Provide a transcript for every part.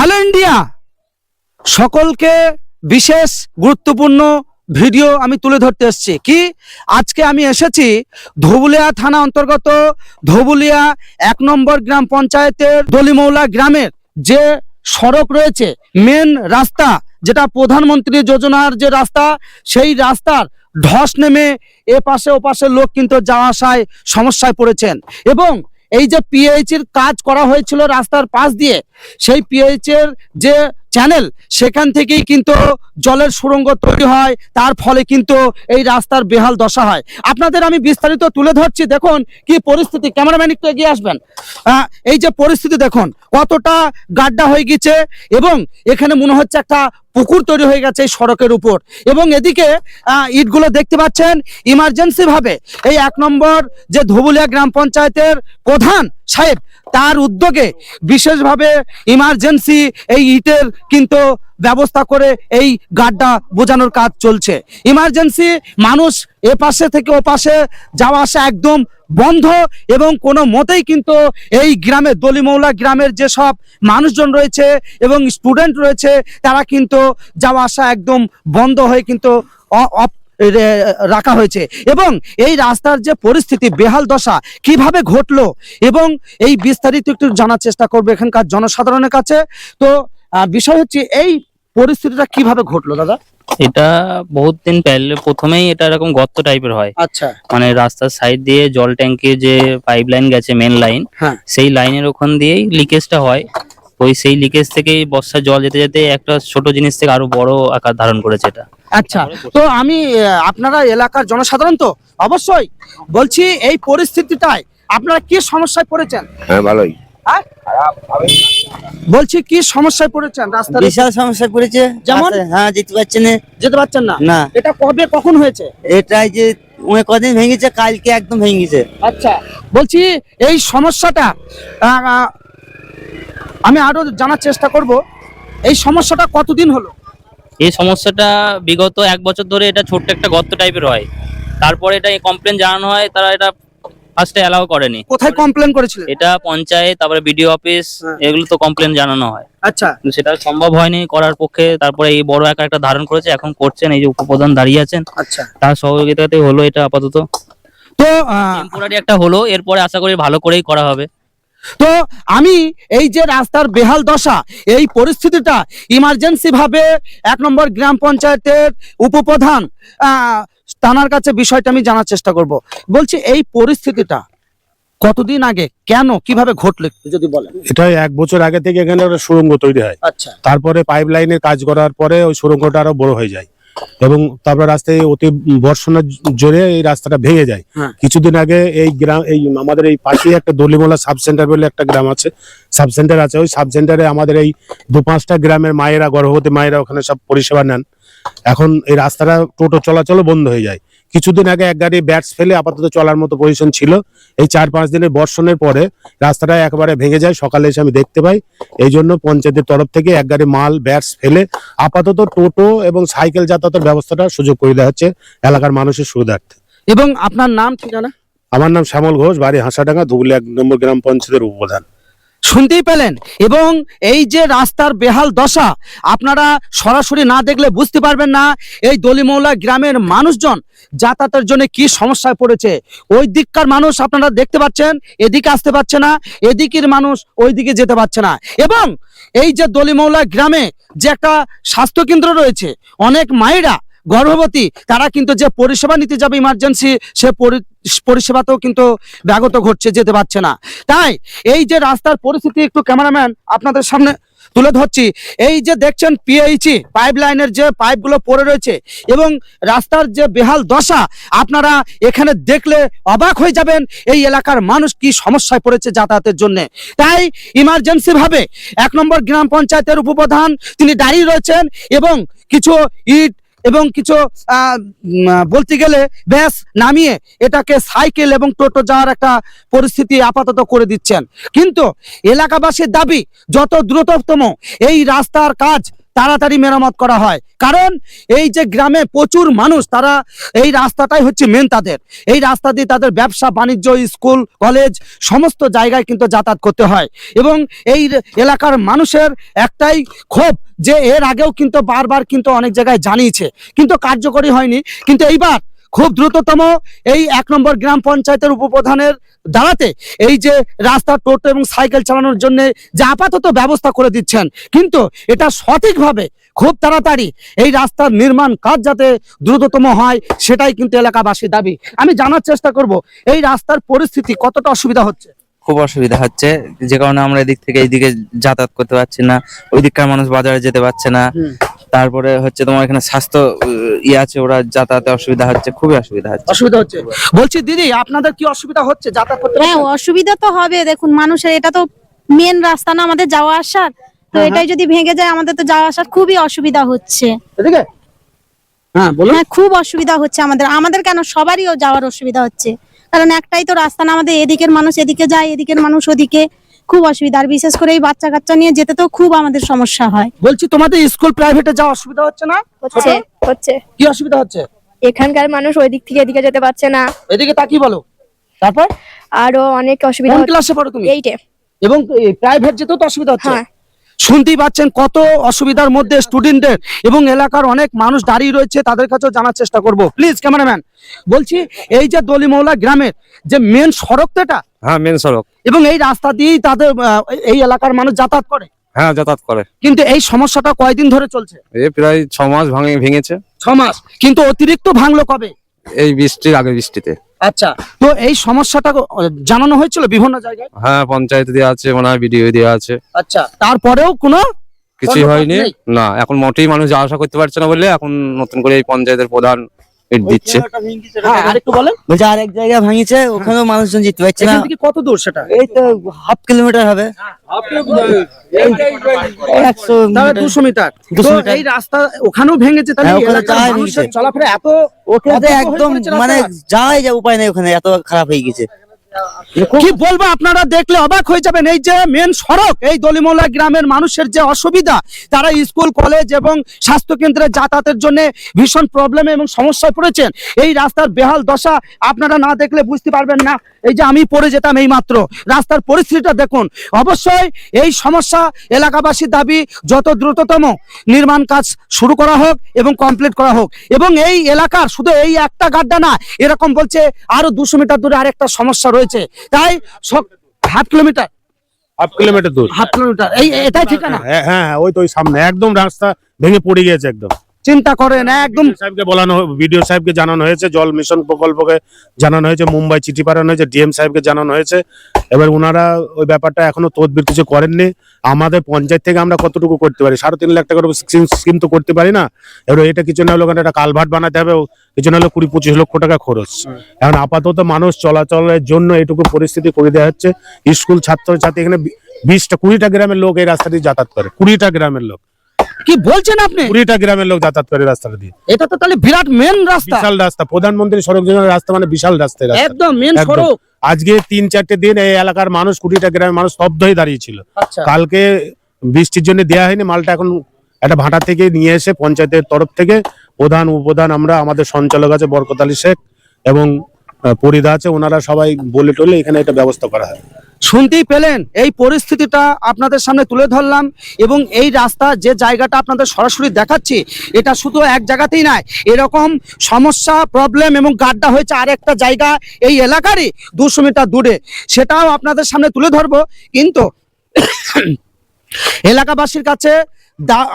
Hello India সকলকে বিশেষ গুরুত্বপূর্ণ ভিডিও আমি তুলে ধরতে এসেছি। কি? আজকে আমি এসেছি ধবুলিয়া থানা অন্তর্গত ধবুলিয়া এক নম্বর গ্রাম পঞ্চায়েতের দলিমৌলা গ্রামের যে সড়ক রয়েছে মেন রাস্তা, যেটা প্রধানমন্ত্রী যোজনার যে রাস্তা, সেই রাস্তার ধস নেমে এ পাশে ও পাশে লোক কিন্তু যাওয়া আসায় সমস্যায় পড়েছেন। এবং এই যে পিএইচ এর কাজ করা হয়েছিল রাস্তার পাশ দিয়ে সেই পিএইচ এর যে চ্যানেল সেখান থেকেই কিন্তু জলের সুড়ঙ্গ তৈরি হয়, তার ফলে কিন্তু এই রাস্তার বেহাল দশা হয়। আপনাদের আমি বিস্তারিত তুলে ধরছি, দেখুন কি পরিস্থিতি। ক্যামেরাম্যান, একটু এগিয়ে আসবেন। এই যে পরিস্থিতি দেখুন, কতটা গাড্ডা হয়ে গেছে এবং এখানে মনে হচ্ছে একটা পুকুর তৈরি হয়ে গেছে এই সড়কের উপর। এবং এদিকে ইটগুলো দেখতে পাচ্ছেন ইমার্জেন্সি ভাবে। এই এক নম্বর যে ধবুলিয়া গ্রাম পঞ্চায়েতের প্রধান সাহেব তার উদ্যোগে বিশেষভাবে ইমার্জেন্সি এই ইটের কিন্তু ব্যবস্থা করে এই গাড্ডা বোঝানোর কাজ চলছে। ইমার্জেন্সি মানুষ এ পাশে থেকে ও পাশে যাওয়া আসা একদম বন্ধ এবং কোনো মতেই কিন্তু এই গ্রামে দলিমৌলা গ্রামের যেসব মানুষজন রয়েছে এবং স্টুডেন্ট রয়েছে, তারা কিন্তু যাওয়া আসা একদম বন্ধ হয়ে কিন্তু রাখা হয়েছে। এবং এই রাস্তার যে পরিস্থিতি বেহাল দশা কীভাবে ঘটলো এবং এই বিস্তারিত একটু জানার চেষ্টা করব এখানকার জনসাধারণের কাছে। তো বিষয় হচ্ছে এই পরিস্থিতিটা কীভাবে ঘটলো দাদা? এটা বহুত দিন পেলে প্রথমেই এটা এরকম গর্ত টাইপের হয়। আচ্ছা। মানে রাস্তার সাইড দিয়ে জল ট্যাঙ্কির যে পাইপ লাইন গেছে মেন লাইন হ্যাঁ। সেই লাইনের ওখান দিয়েই লিকেজটা হয়। ওই সেই লিকেজ থেকেই বর্ষার জল যেতে যেতে একটা ছোট জিনিস থেকে আরও বড় আকার ধারণ করেছে এটা। আচ্ছা তো আমি আহ, আপনারা এলাকার জনসাধারণ তো? অবশ্যই। বলছি এই পরিস্থিতিটায় আপনারা কি সমস্যায় পড়েছেন? হ্যাঁ ভালোই। হ্যাঁ? বলছি কি সমস্যায় পড়েছেন রাস্তা বিশাল সমস্যায় পড়েছে। যেমন? হ্যাঁ যেতে পারছে না। যেতে পারছেন না? না। এটা কবে কখন হয়েছে? এটাই যে অনেক কদিন ভেঙেছে কালকে একদম ভেঙেছে। আচ্ছা বলছি এই সমস্যাটা আমি আরও জানার চেষ্টা করব এই সমস্যাটা কতদিন হলো? এই সমস্যাটা বিগত এক বছর ধরে এটা ছোট্ট একটা গর্ত টাইপের হয়। তারপরে এটা কমপ্লেন জানানো হয় তারা এটা ফার্স্টে অ্যালাউ করেনি। কোথায় কমপ্লেন করেছিলেন এটা পঞ্চায়েত তারপরে বিডিও অফিস হ্যাঁ। এগুলো তো কমপ্লেন জানানো হয়। আচ্ছা। সেটা সম্ভব হয়নি করার পক্ষে তারপরে এই বড় আকার একটা ধারণ করেছে এখন করছেন এই যে উপপ্রধান দাঁড়িয়ে আছেন। আচ্ছা। তার সহযোগিতাতে হলো এটা আপাতত। তো টেম্পোরারি একটা হলো এরপরে আশা করি ভালো করেই করা হবে। তো আমি এই যে রাস্তার বেহাল দশা এই পরিস্থিতিটা ইমার্জেন্সি ভাবে এক নম্বর গ্রাম পঞ্চায়েতের উপপ্রধান আহ, তানার কাছে বিষয়টা আমি জানার চেষ্টা করব। বলছি এই পরিস্থিতিটা কতদিন আগে কেন কীভাবে ঘটলো যদি বলেন। এটা এক বছর আগে থেকে এখানে একটা সুড়ঙ্গ তৈরি হয়। আচ্ছা। তারপরে পাইপ লাইনের কাজ করার পরে ওই সুড়ঙ্গটা আরও বড় হয়ে যায়। এবং তারপর রাস্তায় অতি বর্ষণের জোরে এই রাস্তাটা ভেঙে যায়। হ্যাঁ। কিছুদিন আগে এই গ্রাম এই আমাদের এই পাশে একটা দলিমোলা সাব সেন্টার বলে একটা গ্রাম আছে। সাব সেন্টার আছে। ওই সাব সেন্টারে আমাদের এই দু পাঁচটা গ্রামের মায়েরা গর্ভবতী মায়েরা ওখানে সব পরিষেবা নেন। এখন এই রাস্তাটা টোটো চলাচলও বন্ধ হয়ে যায়। কিছুদিন আগে এক গাড়ি ব্যাটস ফেলে আপাতত চলার মতো পজিশন ছিল। এই চার পাঁচ দিনের বর্ষণের পরে রাস্তাটা একেবারে ভেঙে যায় সকালে এসে আমি দেখতে পাই। এই জন্য পঞ্চায়েতের তরফ থেকে এক গাড়ি মাল ব্যাটস ফেলে আপাতত টোটো এবং সাইকেল যাতায়াতের ব্যবস্থাটা সুযোগ করে দেওয়া হচ্ছে এলাকার মানুষের সুবিধার্থে। এবং আপনার নাম ঠিকানা? আমার নাম শ্যামল ঘোষ বাড়ি হাঁসাডাঙ্গা ধুবুলি এক নম্বর গ্রাম পঞ্চায়েতের উপপ্রধান। শুনতেই পেলেন। এবং এই যে রাস্তার বেহাল দশা, আপনারা সরাসরি না দেখলে বুঝতে পারবেন না, এই দলিমৌলা গ্রামের মানুষজন যাতায়াতের জন্য কি সমস্যায় পড়েছে। ওই দিককার মানুষ আপনারা দেখতে পাচ্ছেন, এদিকে আসতে পারছে না, এদিকের মানুষ ওই দিকে যেতে পারছে না। এবং এই যে দলিমৌলা গ্রামে যে একটা স্বাস্থ্য কেন্দ্র রয়েছে, অনেক মায়েরা গর্ভবতী, তারা কিন্তু যে পরিষেবা নিতে যাবে ইমার্জেন্সি সে পরিষেবাতেও কিন্তু ব্যাগত ঘটছে, যেতে পারছে না। তাই এই যে রাস্তার পরিস্থিতি একটু ক্যামেরাম্যান আপনাদের সামনে তুলে ধরছি, এই যে দেখছেন পিএইচি পাইপ লাইনের যে পাইপগুলো পড়ে রয়েছে এবং রাস্তার যে বেহাল দশা, আপনারা এখানে দেখলে অবাক হয়ে যাবেন এই এলাকার মানুষ কি সমস্যায় পড়েছে যাতায়াতের জন্য। তাই ইমার্জেন্সি ভাবে এক নম্বর গ্রাম পঞ্চায়েতের উপপ্রধান তিনি দাঁড়িয়ে রয়েছেন এবং কিছু ইট এবং কিছু বলতে গেলে ব্যাস নামিয়ে এটাকে সাইকেল এবং টোটো যাওয়ার একটা পরিস্থিতি আপাতত করে দিচ্ছেন। কিন্তু এলাকাবাসীর দাবি, যত দ্রুততম এই রাস্তার কাজ তাড়াতাড়ি মেরামত করা হয়। কারণ এই যে গ্রামে প্রচুর মানুষ, তারা এই রাস্তাটাই হচ্ছে মেন তাদের। এই রাস্তা দিয়ে তাদের ব্যবসা, বাণিজ্য, স্কুল, কলেজ, সমস্ত জায়গায় কিন্তু যাতায়াত করতে হয়। এবং এই এলাকার মানুষের একটাই ক্ষোভ যে এর আগেও কিন্তু বারবার কিন্তু অনেক জায়গায় জানিয়েছে। কিন্তু কার্যকরী হয়নি। কিন্তু এইবার খুব দ্রুততম এই এক নম্বর গ্রাম পঞ্চায়েতের উপপ্রধানের দাঁড়াতে এই যে রাস্তা টোটো এবং সাইকেল চালানোর জন্য যে আপাতত ব্যবস্থা করে দিচ্ছেন। কিন্তু এটা সঠিকভাবে খুব তাড়াতাড়ি এই রাস্তার নির্মাণ কাজ যাতে দ্রুততম হয় সেটাই কিন্তু এলাকাবাসীর দাবি। আমি জানার চেষ্টা করব এই রাস্তার পরিস্থিতি কতটা অসুবিধা হচ্ছে? খুব অসুবিধা হচ্ছে। যে কারণে আমরা এদিক থেকে এইদিকে যাতায়াত করতে পারছি না ওই দিককার মানুষ বাজারে যেতে পারছে না। তারপরে হচ্ছে তোমার এখানে স্বাস্থ্য ইয়ে আছে ওরা যাতায়াতে অসুবিধা হচ্ছে খুবই অসুবিধা হচ্ছে। অসুবিধা হচ্ছে। বলছি দিদি আপনাদের কি অসুবিধা হচ্ছে যাতায়াত করতে? হ্যাঁ অসুবিধা তো হবে। দেখুন মানুষের এটা তো মেন রাস্তা না আমাদের যাওয়া আসার। তো হ্যাঁ, এটাই যদি ভেঙে যায় আমাদের তো যাওয়া আসার খুবই অসুবিধা হচ্ছে। এদিকে? হ্যাঁ বলুন। হ্যাঁ খুব অসুবিধা হচ্ছে আমাদের। আমাদের কেন? সবারই যাওয়ার অসুবিধা হচ্ছে। কারণ একটাই তো রাস্তা না আমাদের এদিকের মানুষ এদিকে যায় এদিকের মানুষ ওদিকে। খুব অসুবিধা। আর বিশেষ করে এই বাচ্চা কাচ্চা নিয়ে যেতে তো খুব আমাদের সমস্যা হয়। বলছি তোমাদের স্কুল প্রাইভেটে যাওয়া অসুবিধা হচ্ছে না? হচ্ছে হচ্ছে। কি অসুবিধা হচ্ছে? এখানকার মানুষ ওই দিক থেকে এদিকে যেতে পারছে না। এদিকে তাকিয়ে বলো। তারপর? আরও অনেক অসুবিধা কোন ক্লাসে পড়ো তুমি? এইটে এবং প্রাইভেট যেতেও তো অসুবিধা হচ্ছে? হ্যাঁ। শুনতেই পাচ্ছেন কত অসুবিধার মধ্যে স্টুডেন্টদের এবং এলাকার অনেক মানুষ দাঁড়িয়ে রয়েছে তাদের কাছেও জানার চেষ্টা করব। প্লিজ ক্যামেরাম্যান বলছি এই যে দলিমৌলা গ্রামের যে মেন সড়ক তো এটা হ্যাঁ মেন সড়ক। এবং এই রাস্তা দিয়েই তাদের এই এলাকার মানুষ যাতায়াত করে। হ্যাঁ যাতায়াত করে। কিন্তু এই সমস্যাটা কয়দিন ধরে চলছে? এ প্রায় ছ মাস ভাঙে ভেঙেছে। ছ মাস। কিন্তু অতিরিক্ত ভাঙলো কবে? এই বৃষ্টির আগে বৃষ্টিতে। আচ্ছা তো এই সমস্যাটা জানানো হয়েছিল বিভিন্ন জায়গায়? হ্যাঁ পঞ্চায়েত দেওয়া আছে মনে হয় বিডিও দেওয়া আছে। আচ্ছা তারপরেও কোনো কিছুই হয়নি। না এখন মোটেই মানুষ যাওয়া আসা করতে পারছে না বলে এখন নতুন করে এই পঞ্চায়েতের প্রধান ইট দিচ্ছে। হ্যাঁ আরেকটু বলেন। বলছে এক জায়গা ভাঙিছে ওখানেও মানুষজন জিততে পারছে না। কত দূর সেটা? এই তো হাফ কিলোমিটার হবে। দুশো মিটার। 200 মিটার। এই রাস্তা ওখানেও ভেঙেছে তাহলে হ্যাঁ, চলাফেরা এত ওখানে একদম মানে। যাওয়াই যা উপায় নেই ওখানে এত খারাপ হয়ে গেছে। কি বলব, আপনারা দেখলে অবাক হয়ে যাবেন। এই যে মেন সড়ক, এই দলিমোলা গ্রামের মানুষের যে অসুবিধা, তারা স্কুল কলেজ এবং স্বাস্থ্য কেন্দ্রে যাতায়াতের জন্য ভীষণ প্রবলেমে এবং সমস্যায় পড়েছেন। এই রাস্তার বেহাল দশা আপনারা না দেখলে বুঝতে পারবেন না। এই যে আমি পড়ে যেতাম এই মাত্র রাস্তার পরিস্থিতিটা দেখুন। অবশ্যই এই সমস্যা এলাকাবাসীর দাবি যত দ্রুততম নির্মাণ কাজ শুরু করা হোক এবং কমপ্লিট করা হোক। এবং এই এলাকার শুধু এই একটা গাড্ডা না, এরকম বলছে আরও দুশো মিটার দূরে আরেকটা সমস্যা রয়েছে। তাই সব হাফ কিলোমিটার। হাফ কিলোমিটার দূর। Half kilometre. এই এটাই ঠিকানা? হ্যাঁ হ্যাঁ হ্যাঁ, ওই তো ওই সামনে একদম রাস্তা ভেঙে পড়ে গিয়েছে একদম। চিন্তা করেন একদম সাহেবকে বলানো বিডিও সাহেবকে জানানো হয়েছে জল মিশন প্রকল্পকে জানানো হয়েছে মুম্বাই চিঠি পাঠানো হয়েছে ডিএম সাহেবকে জানানো হয়েছে। এবার ওনারা ওই ব্যাপারটা এখনও তদবির কিছু করেননি। আমাদের পঞ্চায়েত থেকে আমরা কতটুকু করতে পারি? সাড়ে তিন লাখ টাকার স্কিম তো করতে পারি না। এবার এটা কিছু না হলে ওখানে একটা কালভার্ট বানাতে হবে কিছু না হলে কুড়ি পঁচিশ লক্ষ টাকা খরচ। এখন আপাতত মানুষ চলাচলের জন্য এটুকু পরিস্থিতি করে দেওয়া হচ্ছে। স্কুল ছাত্র ছাত্রী এখানে বি- বিশটা কুড়িটা গ্রামের লোক এই রাস্তা দিয়ে যাতায়াত করে কুড়িটা গ্রামের লোক। কি বলছেন আপনি? কুড়িটা গ্রামের লোক যাতায়াত করে এই রাস্তাটা দিয়ে। এটা তো তাহলে বিরাট মেন রাস্তা। বিশাল রাস্তা। প্রধানমন্ত্রী সড়ক যোজনার রাস্তা মানে বিশাল রাস্তা একদম মেন সড়ক। আজকে তিন চারটে দিন এই এলাকার মানুষ কুড়িটা গ্রামের মানুষ স্তব্ধ হয়ে দাঁড়িয়েছিল আচ্ছা। কালকে বৃষ্টির জন্য দেয়া হয়নি মালটা এখন একটা ভাটা থেকে নিয়ে এসে পঞ্চায়েতের তরফ থেকে প্রধান উপপ্রধান আমরা আমাদের সঞ্চালক আছে বরকত আলী শেখ এবং পরিদা আছে ওনারা সবাই বলে টলে এখানে এটা ব্যবস্থা করা হয়। শুনতেই পেলেন, এই পরিস্থিতিটা আপনাদের সামনে তুলে ধরলাম এবং এই রাস্তা, যে জায়গাটা আপনাদের সরাসরি দেখাচ্ছি, এটা শুধু এক জায়গাতেই নয়, এরকম সমস্যা প্রবলেম এবং গাড্ডা হয়েছে আরেকটা জায়গা এই এলাকারই দুশো মিটার দূরে। সেটাও আপনাদের সামনে তুলে ধরবো, কিন্তু এলাকাবাসীর কাছে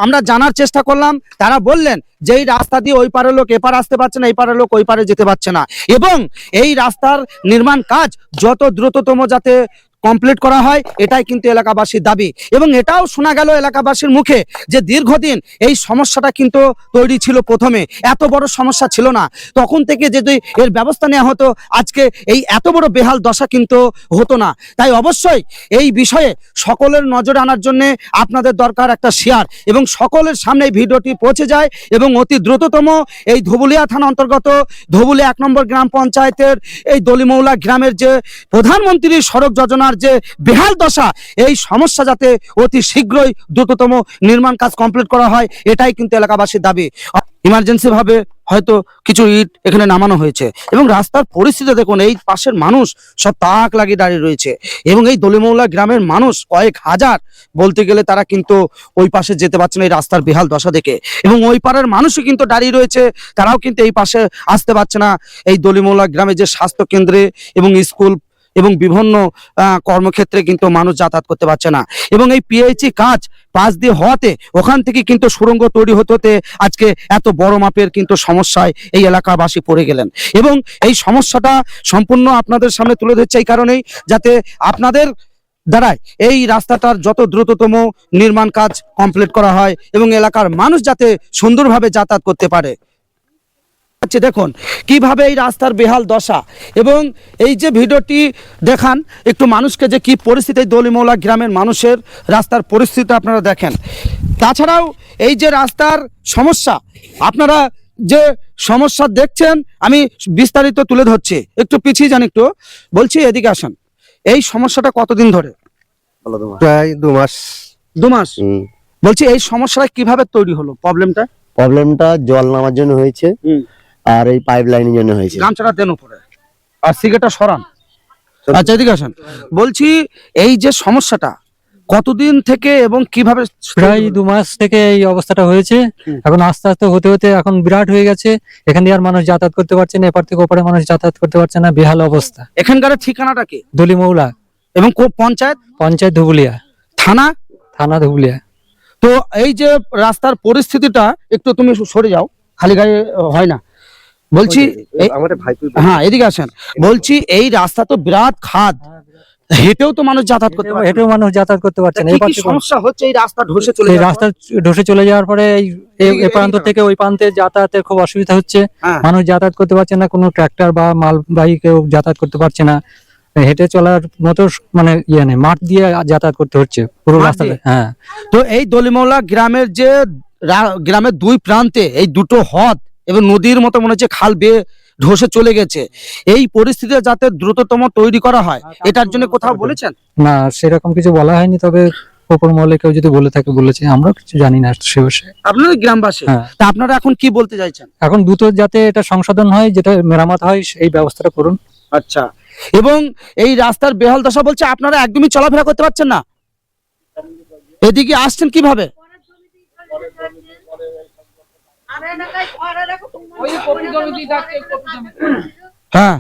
আমরা জানার চেষ্টা করলাম, তারা বললেন যে এই রাস্তা দিয়ে ওই পারের লোক এপার আসতে পারছে না, এই পারের লোক, ওই পারে যেতে পারছে না। এবং এই রাস্তার নির্মাণ কাজ যত দ্রুততম যাতে কমপ্লিট করা হয়, এটাই কিন্তু এলাকাবাসীর দাবি। এবং এটাও শোনা গেল এলাকাবাসীর মুখে যে দীর্ঘদিন এই সমস্যাটা কিন্তু তৈরি ছিল প্রথমে। এত বড় সমস্যা ছিল না। তখন থেকে যদি এর ব্যবস্থা নেওয়া হতো, আজকে এই এত বড় বেহাল দশা কিন্তু হতো না। তাই অবশ্যই এই বিষয়ে সকলের নজরে আনার জন্য আপনাদের দরকার একটা শেয়ার এবং সকলের সামনে এই ভিডিওটি পৌঁছে যায় এবং অতি দ্রুততম এই ধবুলিয়া থানা অন্তর্গত ধবুলিয়া এক নম্বর গ্রাম পঞ্চায়েতের এই দলিমৌলা গ্রামের যে প্রধানমন্ত্রীর সড়ক যোজনার যে বেহাল দশা, এই সমস্যা যাতে অতি শীঘ্রই দ্রুততম নির্মাণ কাজ কমপ্লিট করা হয়, এটাই কিন্তু এলাকাবাসীর দাবি। ইমার্জেন্সি ভাবে হয়তো কিছু ইট এখানে নামানো হয়েছে এবং রাস্তার পরিস্থিতি দেখুন, এই পাশের মানুষ সব তাক লাগিয়ে দাঁড়িয়ে রয়েছে এবং এই দলিমৌলা গ্রামের মানুষ কয়েক হাজার বলতে গেলে তারা কিন্তু ওই পাশে যেতে পারছে না এই রাস্তার বেহাল দশা দেখে এবং ওই পাড়ার মানুষও কিন্তু দাঁড়িয়ে রয়েছে, তারাও কিন্তু এই পাশে আসতে পারছে না। এই দলিমৌলা গ্রামে যে স্বাস্থ্য কেন্দ্রে এবং স্কুল এবং বিভিন্ন কর্মক্ষেত্রে কিন্তু মানুষ যাতায়াত করতে পারছে না। এবং এই পিএইচি কাজ পাশ দিয়ে হওয়াতে ওখান থেকে কিন্তু সুড়ঙ্গ তৈরি হতে হতে আজকে এত বড় মাপের কিন্তু সমস্যায় এই এলাকাবাসী পড়ে গেলেন। এবং এই সমস্যাটা সম্পূর্ণ আপনাদের সামনে তুলে ধরছে এই কারণেই যাতে আপনাদের দ্বারাই এই রাস্তাটার যত দ্রুততম নির্মাণ কাজ কমপ্লিট করা হয় এবং এলাকার মানুষ যাতে সুন্দরভাবে যাতায়াত করতে পারে। আচ্ছা দেখুন কীভাবে এই রাস্তার বেহাল দশা এবং এই যে ভিডিওটি দেখান একটু মানুষকে যে কি পরিস্থিতি এই দলিমৌলা গ্রামের মানুষের রাস্তার পরিস্থিতি আপনারা দেখেন। তাছাড়াও এই যে রাস্তার সমস্যা আপনারা যে সমস্যা দেখছেন আমি বিস্তারিত তুলে ধরছি। একটু পিছিয়ে যান একটু বলছি এদিকে আসেন। এই সমস্যাটা কতদিন ধরে? প্রায় দু মাস। দু মাস? বলছি এই সমস্যাটা কীভাবে তৈরি হলো? প্রবলেমটা প্রবলেমটা জল নামার জন্য হয়েছে। আর এই পাইপ লাইনের জন্য হয়েছে গামছাটা দেন উপরে। আর সিগারেটটা সরান। আচ্ছা এদিকে আসেন। বলছি এই যে সমস্যাটা কতদিন থেকে এবং কীভাবে প্রায় দু মাস থেকে এই অবস্থাটা হয়েছে। এখন আস্তে আস্তে হতে হতে এখন বিরাট হয়ে গেছে। এখান দিয়ে আর মানুষ যাতায়াত করতে পারছে না এপার থেকে ওপারে মানুষ যাতায়াত করতে পারছে না। বেহাল অবস্থা। এখানকার ঠিকানাটা কি? দলিমৌলা। এবং কো- পঞ্চায়েত? পঞ্চায়েত ধুবুলিয়া। থানা? থানা ধুবুলিয়া। তো এই যে রাস্তার পরিস্থিতিটা একটু তুমি সরে যাও। খালি গায়ে হয় না। বলছি এই- হ্যাঁ এদিকে আসেন। বলছি এই রাস্তা তো বিরাট খাদ। হেঁটেও তো মানুষ যাতায়াত করতে পারে হেঁটেও মানুষ যাতায়াত করতে পারছে না। থেকে সমস্যা হচ্ছে? এই রাস্তা ধসে চলে এই রাস্তা ধসে চলে যাওয়ার পরে এই এ- এ প্রান্ত থেকে ওই প্রান্তে যাতায়াতের খুব অসুবিধা হচ্ছে। হ্যাঁ। মানুষ যাতায়াত করতে পারছে না। কোনো ট্রাক্টর বা মালবাহী কেউ যাতায়াত করতে পারছে না। হেঁটে চলার মতো মানে ইয়ে নেই। মাঠ দিয়ে যাতায়াত করতে হচ্ছে পুরো দিয়ে? হ্যাঁ। তো এই দলিমৌলা গ্রামের যে রা- গ্রামের দুই প্রান্তে এই দুটো হ্রদ এবং নদীর মতো মনে হচ্ছে খাল বেয়ে ধসে চলে গেছে। এই পরিস্থিতি যাতে দ্রুততম তৈরি করা হয় এটার জন্য কোথাও বলেছেন? না সেরকম কিছু বলা হয়নি তবে মহলে কেউ যদি বলে থাকে বলেছে আমরাও কিছু জানি না সে বিষয়ে। আপনাদের গ্রামবাসী? হ্যাঁ। তা আপনারা এখন কি বলতে চাইছেন? এখন দ্রুত যাতে এটা সংশোধন হয় যেটা মেরামত হয় এই ব্যবস্থাটা করুন। আচ্ছা। এবং এই রাস্তার বেহাল দশা বলছে আপনারা একদমই চলাফেরা করতে পারছেন না। এদিকে আসছেন কীভাবে? হ্যাঁ।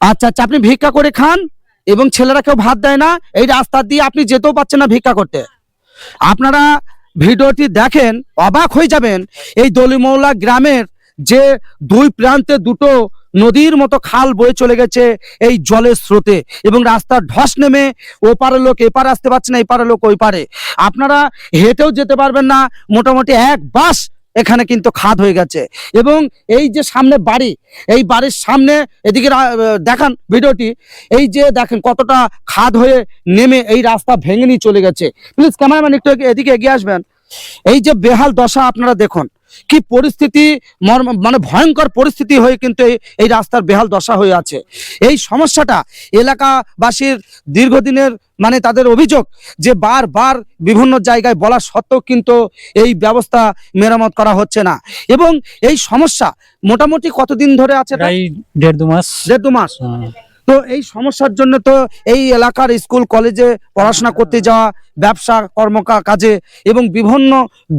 আচ্ছা আচ্ছা আপনি ভিক্ষা করে খান এবং ছেলেরা কেউ ভাত দেয় না এই রাস্তা দিয়ে আপনি যেতেও পাচ্ছেন না ভিক্ষা করতে। আপনারা ভিডিওটি দেখেন অবাক হয়ে যাবেন এই দলিমৌলা গ্রামের যে দুই প্রান্তে দুটো নদীর মতো খাল বয়ে চলে গেছে এই জলের স্রোতে এবং রাস্তার ধস নেমে ওপারের লোক এপার আসতে পারছে না, এপারের লোক ওই পারে আপনারা হেঁটেও যেতে পারবেন না, মোটামুটি এক বাস এখানে কিন্তু খাদ হয়ে গেছে। এবং এই যে সামনে বাড়ি, এই বাড়ির সামনে এদিকে দেখান ভিডিওটি, এই যে দেখেন কতটা খাদ হয়ে নেমে এই রাস্তা ভেঙে নিয়ে চলে গেছে। প্লিজ ক্যামেরাম্যান একটু এদিকে এগিয়ে আসবেন। এই যে বেহাল দশা আপনারা দেখুন। কি পরিস্থিতি মানে ভয়ঙ্কর পরিস্থিতি হয়ে কিন্তু এই- রাস্তার বেহাল দশা হয়ে আছে। এই সমস্যাটা এলাকাবাসীর দীর্ঘদিনের মানে তাদের অভিযোগ যে বারবার বিভিন্ন জায়গায় বলা সত্ত্বেও কিন্তু এই ব্যবস্থা মেরামত করা হচ্ছে না। এবং এই সমস্যা মোটামুটি কতদিন ধরে আছে দেড় দু মাস। দেড় দু মাস। হুম। তো এই সমস্যার জন্য তো এই এলাকার স্কুল কলেজে পড়াশোনা করতে যাওয়া ব্যবসা কর্ম কাজে এবং বিভিন্ন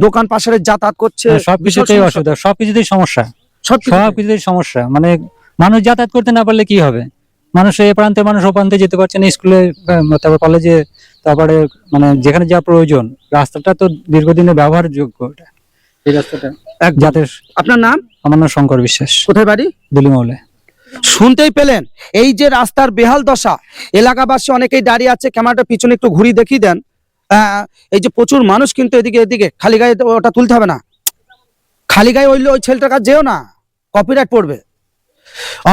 দোকান পাশের যাতায়াত করছে। হ্যাঁ, সবকিছুতেই অসুবিধা সবকিছুতেই সমস্যা। সবকিছুতে। সবকিছুতেই সমস্যা। মানে মানুষ যাতায়াত করতে না পারলে কি হবে? মানুষ এ প্রান্তে মানুষ ও প্রান্তে যেতে পারছে না স্কুলে তারপর কলেজে তারপরে মানে যেখানে যা প্রয়োজন। রাস্তাটা তো দীর্ঘদিনে ব্যবহারযোগ্য এটা। এই রাস্তাটা। এক যাতে আপনার নাম? আমার নাম শঙ্কর বিশ্বাস। কোথায় বাড়ি? দলিমহলে শুনতেই পেলেন? এই যে রাস্তার বেহাল দশা, এলাকাবাসী অনেকেই দাঁড়িয়ে আছে, ক্যামেরাটা পিছনে একটু ঘুরিয়ে দেখিয়ে দেন। এই যে প্রচুর মানুষ কিন্তু এদিকে এদিকে, খালি গায়ে ওটা তুলতে হবে না। খালি গায়ে ওই ওই ছেলেটার কাছে যেও না কপিরাইট পড়বে।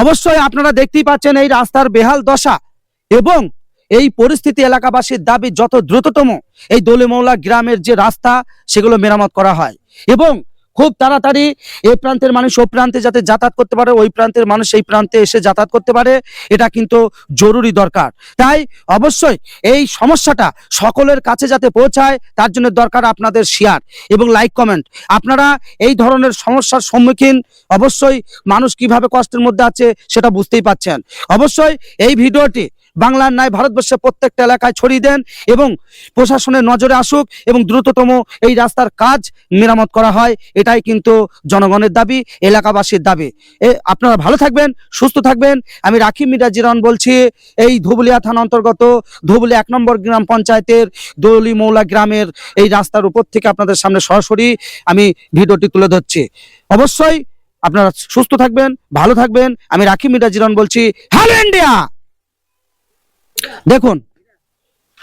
অবশ্যই আপনারা দেখতেই পাচ্ছেন এই রাস্তার বেহাল দশা এবং এই পরিস্থিতি এলাকাবাসীর দাবি যত দ্রুততম এই দলিমৌলা গ্রামের যে রাস্তা, সেগুলো মেরামত করা হয়। এবং খুব তাড়াতাড়ি এই প্রান্তের মানুষ ও প্রান্তে যাতে যাতায়াত করতে পারে, ওই প্রান্তের মানুষ এই প্রান্তে এসে যাতায়াত করতে পারে, এটা কিন্তু জরুরি দরকার। তাই অবশ্যই এই সমস্যাটা সকলের কাছে যাতে পৌঁছায়, তার জন্য দরকার আপনাদের শেয়ার এবং লাইক কমেন্ট আপনারা এই ধরনের সমস্যার সম্মুখীন অবশ্যই মানুষ কীভাবে কষ্টের মধ্যে আছে সেটা বুঝতেই পাচ্ছেন অবশ্যই এই ভিডিওটি বাংলার ন্যায় ভারতবর্ষের প্রত্যেকটা এলাকায় ছড়িয়ে দেন এবং প্রশাসনের নজরে আসুক এবং দ্রুততম এই রাস্তার কাজ মেরামত করা হয়, এটাই কিন্তু জনগণের দাবি, এলাকাবাসীর দাবি। এ, আপনারা ভালো থাকবেন, সুস্থ থাকবেন। আমি রাখি মিরা জিরন বলছি, এই ধুবুলিয়া থানা অন্তর্গত ধুবুলিয়া এক নম্বর গ্রাম পঞ্চায়েতের দৌলি মৌলা গ্রামের এই রাস্তার উপর থেকে আপনাদের সামনে সরাসরি আমি ভিডিওটি তুলে ধরছি। অবশ্যই আপনারা সুস্থ থাকবেন, ভালো থাকবেন। আমি রাখি মিরা জিরন বলছি, হ্যালো ইন্ডিয়া! দেখুন,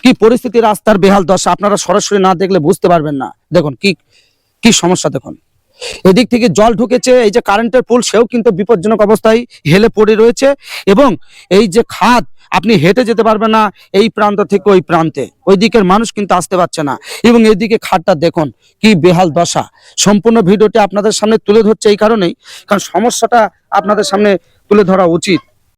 কি পরিস্থিতি রাস্তার বেহাল দশা, আপনারা সরাসরি না দেখলে বুঝতে পারবেন না। দেখুন, কি কি সমস্যা দেখুন। এদিক থেকে জল ঢুকেছে, এই যে কারেন্টের পোল সেও কিন্তু বিপজ্জনক অবস্থায় হেলে পড়ে রয়েছে এবং এই যে খাদ, আপনি হেঁটে যেতে পারবেন না এই প্রান্ত থেকে ওই প্রান্তে। ওই দিকের মানুষ কিন্তু আসতে পারছে না। এবং এদিকে খাদটা দেখুন, কি বেহাল দশা। সম্পূর্ণ ভিডিওটি আপনাদের সামনে তুলে ধরছে এই কারণেই, কারণ সমস্যাটা আপনাদের সামনে তুলে ধরা উচিত।